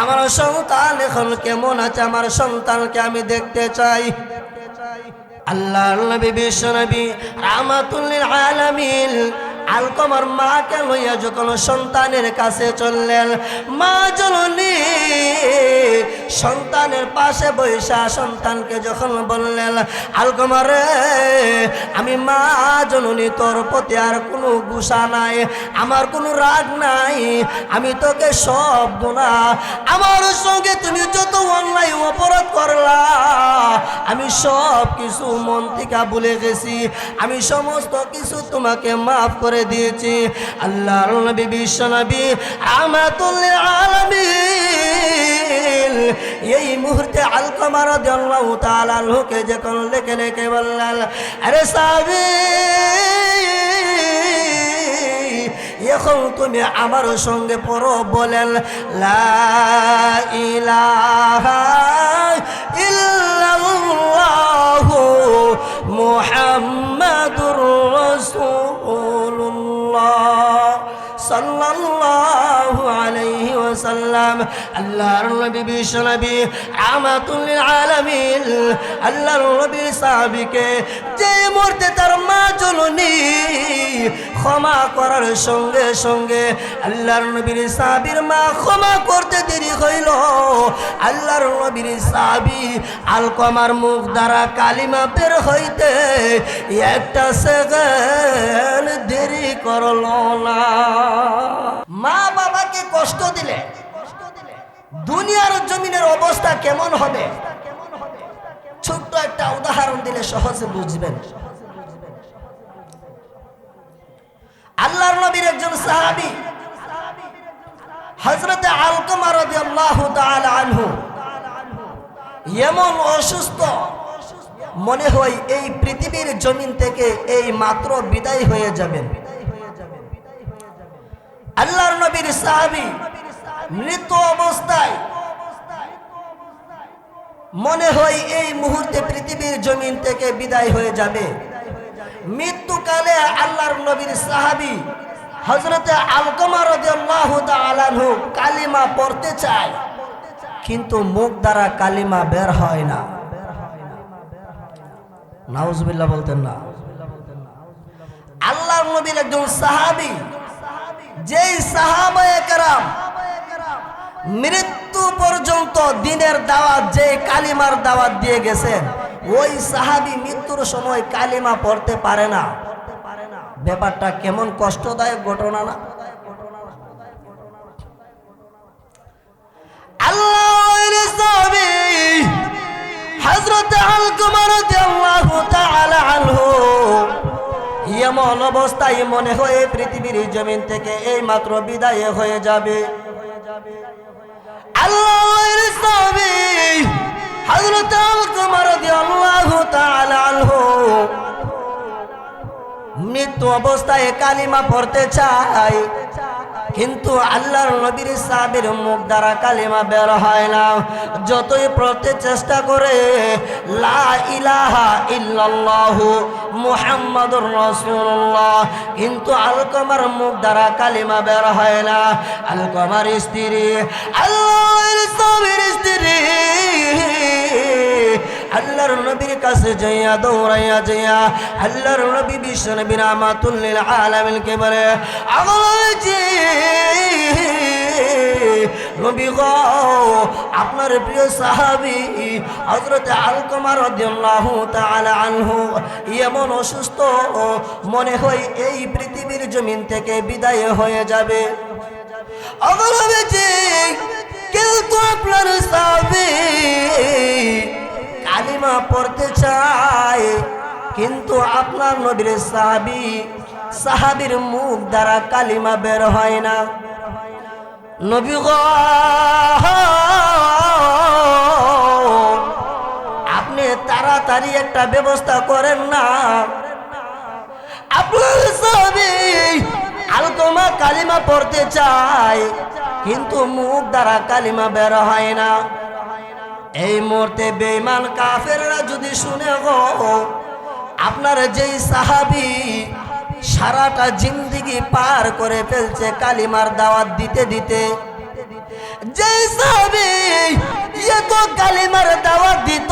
আমার সন্তান এখন কেমন আছে? আমার সন্তানকে আমি দেখতে চাই। আল্লাহ নবী, বিশ্ব নবী রামাতুল্লিল আলামিন আলকমার মাকে লইয়া যখন সন্তানের কাছে চললেন, মা জননী, সন্তানের পাশে বৈশা সন্তানকে যখন বললেন আলকমারে আমি মা জননী, তোর প্রতি আর কোনো গুসা নাই, আমার কোনো রাগ নাই, আমি তোকে সব গুণা আমার সঙ্গে তুমি যত অন্যায় অপরাধ করলা সব কিছু মন থেকে ভুলে গেছি। আমি সমস্ত কিছু তোমাকে মাফ করে দিয়েছি। আল্লাহর নবী, বিশ্ব নবী আমাতুল্লিল আলামিন। এই মুহূর্তে আলকমা রাদিয়াল্লাহু তাআলা আনহুকে যখন লেখে লেখে বললেন, আরে সাহাবী, এখন তুমি আমার সঙ্গে পড়ো। বলেন, লা ইলাহা রাসূলুল্লাহ সাল্লাল্লাহু আলাইহি ওয়াসাল্লাম আল্লাহর নবী বিশ্ব রাহমাতুল লিল আলামিন, আল্লাহর নবী সাহাবীকে যে মুহূর্তে তার মা জননী ক্ষমা করার সঙ্গে সঙ্গে আল্লাহর নবীর সাহাবীর মা ক্ষমা করতে দেরি হইল। আল্লাহর নবীর সাহাবী আলকমার মুখ দ্বারা কালিমা বের হইতে একটা সেকেন্ড দেরি করল না। মা বাবাকে কষ্ট দিলে দুনিয়ার জমিনের অবস্থা কেমন হবে? ছোট্ট একটা উদাহরণ দিলে সহজে বুঝবেন। আল্লাহর নবীর একজন সাহাবী, হযরত আলকমা রাদিয়াল্লাহু তাআলা আনহু, এমন অসুস্থ, মনে হয় এই পৃথিবীর জমিন থেকে এই মাত্র বিদায় হয়ে যাবেন। আল্লাহর নবীর সাহাবী মৃত অবস্থায় মনে হয় এই মুহূর্তে পৃথিবীর জমিন থেকে বিদায় হয়ে যাবে। মৃত্যুকালে আল্লাহর নবীর সাহাবী হজরতে আলকমা রাদিয়াল্লাহু তাআলা আনহু কালিমা পড়তে চায়, কিন্তু মুখ দ্বারা কালিমা বের হয় না। নাউজুবিল্লাহ বলতেন না। আল্লাহর নবীর একজন সাহাবি, যেই সাহাবায়ে কেরাম মৃত্যু পর্যন্ত দিনের দাওয়াত, যে কালিমার দাওয়াত দিয়ে গেছেন ওই সাহাবি মৃত্যুর সময় কালিমা পড়তে পারে না। ব্যাপারটা কেমন কষ্টদায়ক ঘটনা না? এমন অবস্থায় মনে হয় পৃথিবীর জমিন থেকে এই মাত্র বিদায় হয়ে যাবে। আল্লাহর সাহাবী হযরত আলকমা রাদিয়াল্লাহু তাআলা আনহু মৃত্যু অবস্থায় কালিমা পড়তে চায়। কিন্তু আল্লাহর নবীর সাহাবীর মুখ দ্বারা কালিমা বের হয় না। যতই পড়তে চেষ্টা করে, লা ইলাহা ইল্লাল্লাহু মুহাম্মাদুর রাসূলুল্লাহ। কিন্তু আলকমার মুখ দ্বারা কালিমা বের হয় না। আলকমার স্ত্রী, আল্লাহর সাহাবীর স্ত্রী আল্লাহর নবীর কাছে যাইয়া, দৌড়াইয়া যাইয়া আল্লাহর নবী বিশ্ব নবী রামাতুল্লিল আলামিনকে বলে আগলাজি নবী গো, আপনার প্রিয় সাহাবী হযরত আলকমা রাদিয়াল্লাহু তাআলা আনহু এমন অসুস্থ মনে হয় এই পৃথিবীর জমিন থেকে বিদায় হয়ে যাবে। কেউ তো আপনার সাহাবী কালিমা পড়তে চায়। কিন্তু আপনার নবীর সাহাবি, সাহাবির মুখ দ্বারা কালিমা বের হয় না। নবী গ, আপনি তাড়াতাড়ি একটা ব্যবস্থা করেন না। আপনার সাহাবি আলতমা কালিমা পড়তে চায়, কিন্তু মুখ দ্বারা কালিমা বের হয় না। এই মুহূর্তে বেঈমান কাফেররা যদি শুনে গো আপনার যেই সাহাবি সারাটা জিন্দিগি পার করে ফেলছে কালিমার দাওয়াত দিতে দিতে, যেই সাহাবি এত কালিমার দাওয়াত দিত,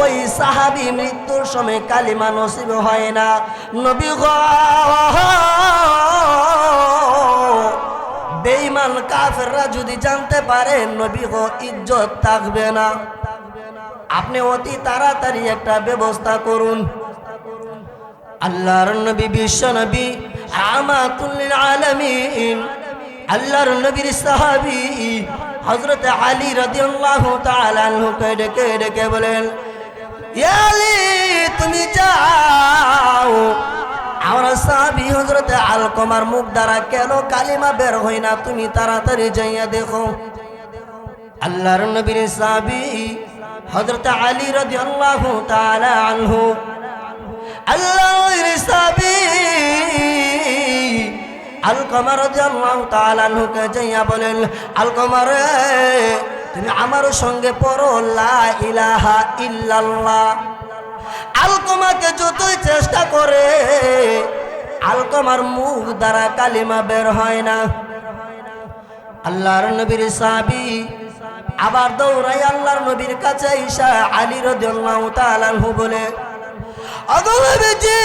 ওই সাহাবি মৃত্যুর সময় কালিমা নসিব হয় না। নবী গো বেঈমান কাফেররা যদি জানতে পারে নবী গো ইজ্জত থাকবে না। আপনি অতি তাড়াতাড়ি একটা ব্যবস্থা করুন। আল্লাহর নবী, বিশ্ব নবী আমাতুল্লিল আলামিন, আল্লাহর নবীর সাহাবী হযরত আলী রাদিয়াল্লাহু তাআলা আনহুকে ডেকে ডেকে বলেন ইয়া আলী, তুমি যাও আমার সাহাবী হযরত আলকমার মুখ দ্বারা কেন কালিমা বের হয় না? তুমি তাড়াতাড়ি যাইয়া দেখো। আল্লাহর নবীর সাহাবী হযরত আলী রাদিয়াল্লাহু তাআলা আনহু। আল্লাহর সাহাবী আলকমার রাদিয়াল্লাহু তাআলা আনহুকে যাইয়া বলেন আলকমার তুমি আমার সঙ্গে পড়ো, লা ইলাহা ইল্লাল্লাহ। আলকমাকে যতই চেষ্টা করে, আলকমার মুখ দ্বারা কালিমা বের হয় না। আল্লাহর নবীর সাহাবি আবার দৌড়াই আল্লাহর নবীর কাছে ঈশা আলী রাদিয়াল্লাহু তাআলা আনহু বলে অগলবেজি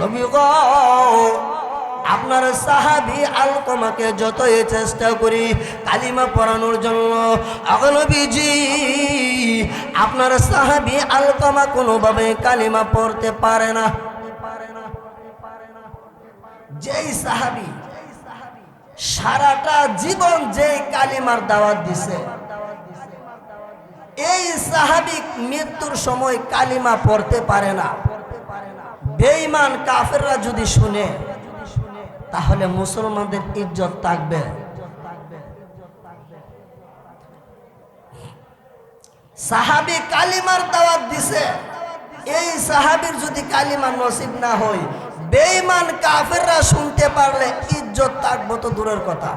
নবী গো আপনার সাহাবি আলকমাকে যতই চেষ্টা করি কালিমা পড়ানোর জন্য। অগলবিজি আপনার সাহাবি আলকমা কোনোভাবে কালিমা পড়তে পারে না। যেই সাহাবি সারাটা জীবন যেই কালিমার দাওয়াত দিছে, এই সাহাবিক মৃত্যুর সময় কালিমা পড়তে পারে না। বেঈমান কাফেররা যদি শুনে তাহলে মুসলমানদের ইজ্জত থাকবে। সাহাবি কালিমার দাওয়াত দিছে। এই সাহাবির যদি কালিমা নসিব না হয়, বেঈমান কাফেররা শুনতে পারলে ইজ্জত থাকব তো দূরের কথা।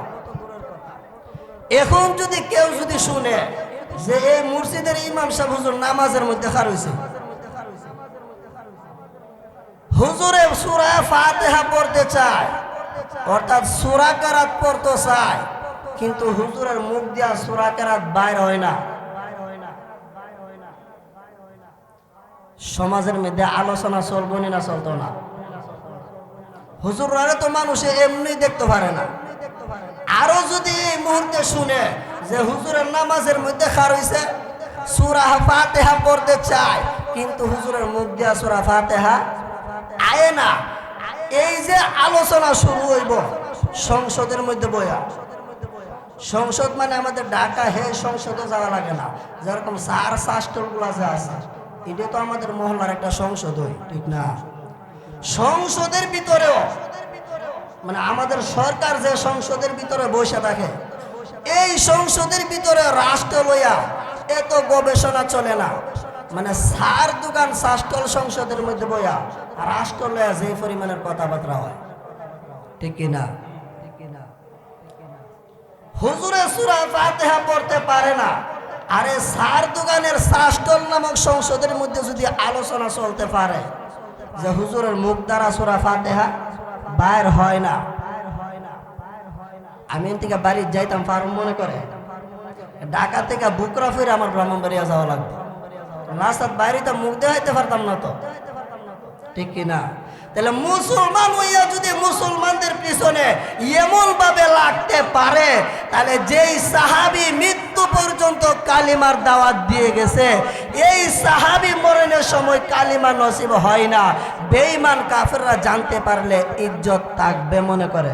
এখন যদি কেউ যদি শুনে যে এই মুর্শিদের ইমাম সাহেব হুজুর নামাজের মধ্যে খার হুজুরে সুরা ফাতেহা পড়তে চায়। অর্থাৎ সুরা কারাত পড়তে চায় কিন্তু হুজুরের মুখ দিয়া সুরা কারাত বাইর হয় না। সমাজের মধ্যে আলোচনা চলবো না চলতো না। হুজুরারে তো মানুষে এমনি দেখতে পারে না। আরও যদি এই মুহূর্তে শুনে যে হুজুরের নামাজের মধ্যে খার হইছে, সুরা ফাতেহা পড়তে চায়, কিন্তু হুজুরের মুখ দিয়া সুরা ফাতেহা আয় না। এই যে আলোচনা শুরু হইব, সংসদের মধ্যে বয়া সংসদ মানে আমাদের ঢাকা, হে সংসদে যাওয়া লাগে না। যেরকম সার শাস্ত্রগুলা যে আছে, এটা তো আমাদের মহল্লার একটা সংসদ হই ঠিক না? সংসদের ভিতরেও মানে আমাদের সরকার যে সংসদের ভিতরে বসে থাকে, এই সংসদের ভিতরে রাষ্ট্র লইয়া এত গবেষণা চলে না। মানে সার দোকান শাস্ত্র সংসদের মধ্যে বইয়া রাষ্ট্র লইয়া যে পরিমাণের কথাবার্তা হয়। ঠিক কিনা হুজুরে সুরা ফাতেহা পড়তে পারে না। আরে সার দোকানের শাস্ত্র নামক সংসদের মধ্যে যদি আলোচনা চলতে পারে, যে হুজুরের মুখ দ্বারা সুরা ফাতেহা বাইর হয় না। আমি থেকে বাড়ি যাইতাম ফার্ম মনে করে, ঢাকা থেকে বুকরা ফিরে আমার ব্রাহ্মণবাড়িয়া যাওয়া লাগবে। রাস্তার বাইরে তো মুখ দেখাইতে পারতাম না তো। ঠিক কিনা তাহলে মুসলমান হইয়া যদি মুসলমানদের পিছনে এমন ভাবে লাগতে পারে, তাহলে যেই সাহাবি মৃত্যু পর্যন্ত কালিমার দাওয়াত দিয়ে গেছে, এই সাহাবি মরণের সময় কালিমা নসিব হয় না। বেইমান কাফেররা জানতে পারলে ইজ্জত থাকবে মনে করে।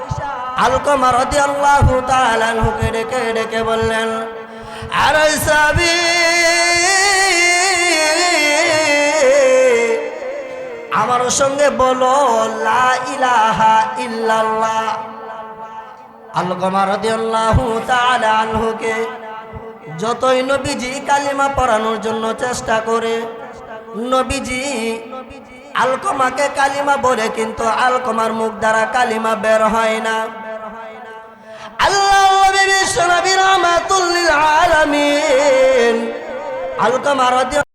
আলকামা রাদিয়াল্লাহু তাআলা নূকে ডেকে ডেকে বললেন, আরে সাবি, আমার সঙ্গে বলো, লা ইলাহা ইল্লাল্লাহ। আলগমা রাদিয়াল্লাহু তাআলা আনহুকে, যতই নবীজি কালিমা পড়ানোর জন্য চেষ্টা করে, নবীজি আলকমাকে কালিমা বলে, কিন্তু আলকমার মুখ দ্বারা কালিমা বের হয় না। আল্লাহ নবী বিশ্ব নবী রহমাতুল লিল আলামিন। আলকমা রাদিয়াল্লাহু